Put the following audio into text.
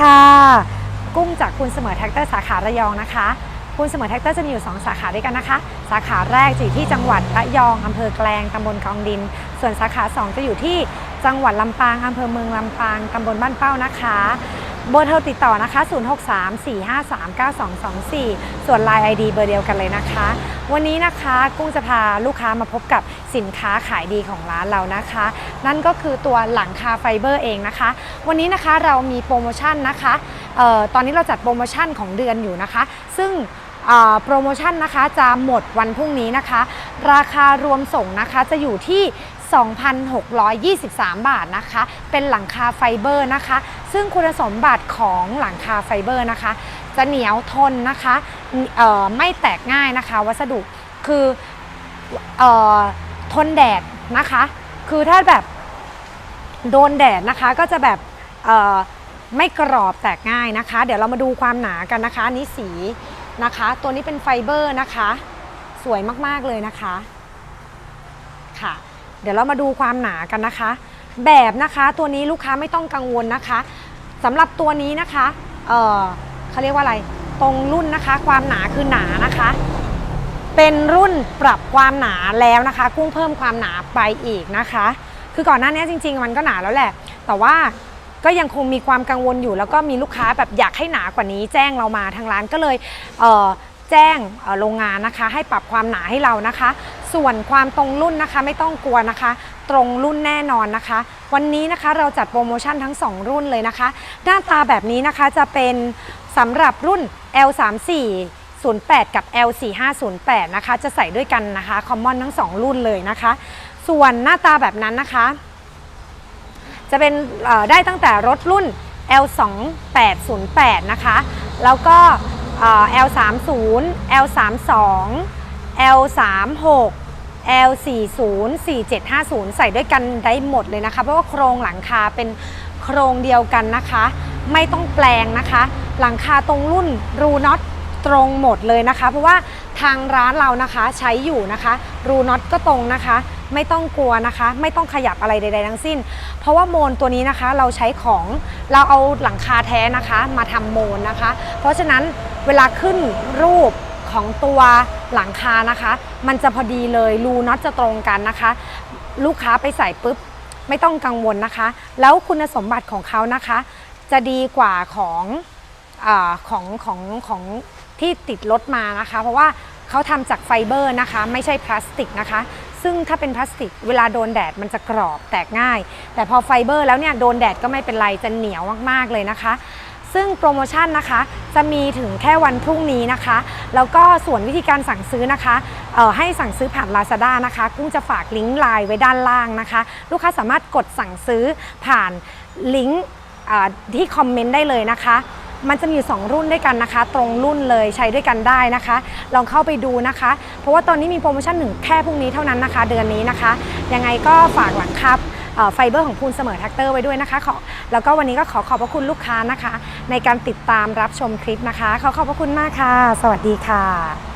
ค่ะ กุ้งจากคุณเสมอแท็กเตอร์สาขาระยองนะคะ คุณเสมอแท็กเตอร์จะมีอยู่ 2 สาขาด้วยกันนะคะ สาขาแรกจะอยู่ที่จังหวัดระยองอำเภอแกลงตำบลกองดิน ส่วนสาขา 2 จะอยู่ที่จังหวัดลำปางอำเภอเมืองลำปางตำบลบ้านเป้านะคะ เบอร์โทรติดต่อนะคะ 0634539224 ส่วน Line ID เบอร์เดียวกันเลยนะคะ วันนี้นะคะกุ้งจะพาลูกค้ามาพบกับสินค้าขายดีของร้านเรานะคะ นั่นก็คือตัวหลังคาไฟเบอร์เองนะคะ วันนี้นะคะเรามีโปรโมชั่นนะคะออตอนนี้เราจัดโปรโมชั่นของเดือนอยู่นะคะ ซึ่งโปรโมชั่นนะคะจะหมดวันพรุ่งนี้นะคะ ราคารวมส่งนะคะจะอยู่ที่ 2,623 บาทนะคะ เป็นหลังคาไฟเบอร์นะคะ ซึ่งคุณสมบัติของหลังคาไฟเบอร์นะคะ จะเหนียวทนนะคะไม่แตกง่ายนะคะ วัสดุคือออทนแดดนะคะ คือถ้าแบบโดนแดดนะคะก็จะแบบไม่กรอบแตกง่ายนะคะ เดี๋ยวเรามาดูความหนากันนะคะนนี่สีนะคะ ตัวนี้เป็นไฟเบอร์นะคะ สวยมาก ๆ เลยนะคะค่ะ เดี๋ยวเรามาดูความหนากันนะคะ แบบนะคะตัวนี้ลูกค้าไม่ต้องกังวลนะคะสำหรับตัวนี้นะคะเออเขาเรียกว่าอะไรตรงรุ่นนะคะ ความหนาคือหนานะคะ เป็นรุ่นปรับความหนาแล้วนะคะ กุ้งเพิ่มความหนาไปอีกนะคะ คือก่อนหน้านี้จริง ๆ มันก็หนาแล้วแหละ แต่ว่าก็ยังคงมีความกังวลอยู่ แล้วก็มีลูกค้าแบบอยากให้หนากว่านี้แจ้งเรามาทางร้านก็เลยเอ่อ แจ้งโรงงานนะคะ ให้ปรับความหนาให้เรานะคะ ส่วนความตรงรุ่นนะคะไม่ต้องกลัวนะคะ ตรงรุ่นแน่นอนนะคะ วันนี้นะคะเราจัดโปรโมชั่นทั้ง 2 รุ่นเลยนะคะ หน้าตาแบบนี้นะคะจะเป็นสำหรับรุ่น L34 08 กับ L4508 นะคะ จะใส่ด้วยกันนะคะคอมมอนทั้ง 2 รุ่นเลยนะคะ ส่วนหน้าตาแบบนั้นนะคะ จะเป็นได้ตั้งแต่รถรุ่น L2808 นะคะ แล้วก็ L30 L32 L36 L40 4750 ใส่ด้วยกันได้หมดเลยนะคะ เพราะว่าโครงหลังคาเป็นโครงเดียวกันนะคะ ไม่ต้องแปลงนะคะ หลังคาตรงรุ่นรูน็อตตรงหมดเลยนะคะ เพราะว่าทางร้านเรานะคะใช้อยู่นะคะ รูน็อตก็ตรงนะคะ ไม่ต้องกลัวนะคะ ไม่ต้องขยับอะไรใด ๆ ทั้งสิ้น เพราะว่าโมนตัวนี้นะคะเราใช้ของเราเอาหลังคาแท้นะคะ มาทำโมนนะคะ เพราะฉะนั้นเวลาขึ้นรูปของตัวหลังคานะคะ มันจะพอดีเลยรูน็อตจะตรงกันนะคะ ลูกค้าไปใส่ปุ๊บไม่ต้องกังวลนะคะ แล้วคุณสมบัติของเขานะคะ จะดีกว่าของอของของของที่ติดรถมานะคะ เพราะว่าเขาทำจากไฟเบอร์นะคะ ไม่ใช่พลาสติกนะคะ ซึ่งถ้าเป็นพลาสติกเวลาโดนแดดมันจะกรอบแตกง่าย แต่พอไฟเบอร์แล้วเนี่ยโดนแดดก็ไม่เป็นไรจะเหนียวมากๆเลยนะคะ ซึ่งโปรโมชั่นนะคะจะมีถึงแค่วันพรุ่งนี้นะคะ แล้วก็ส่วนวิธีการสั่งซื้อนะคะเอ่อให้สั่งซื้อผ่าน Lazada นะคะ กุ้งจะฝากลิงก์ไลน์ไว้ด้านล่างนะคะ ลูกค้าสามารถกดสั่งซื้อผ่านลิงก์ที่คอมเมนต์ได้เลยนะคะ มันจะมีอยู่สองรุ่นด้วยกันนะคะ ตรงรุ่นเลยใช้ด้วยกันได้นะคะ ลองเข้าไปดูนะคะ เพราะว่าตอนนี้มีโปรโมชั่นหนึ่งแค่พรุ่งนี้เท่านั้นนะคะ เดือนนี้นะคะ ยังไงก็ฝากหลังครับไฟเบอร์ของคุณเสมอแท็กเตอร์ไว้ด้วยนะคะขอแล้วก็วันนี้ก็ขอขอบพระคุณลูกค้านะคะ ในการติดตามรับชมคลิปนะคะ ขอขอบพระคุณมากค่ะ สวัสดีค่ะ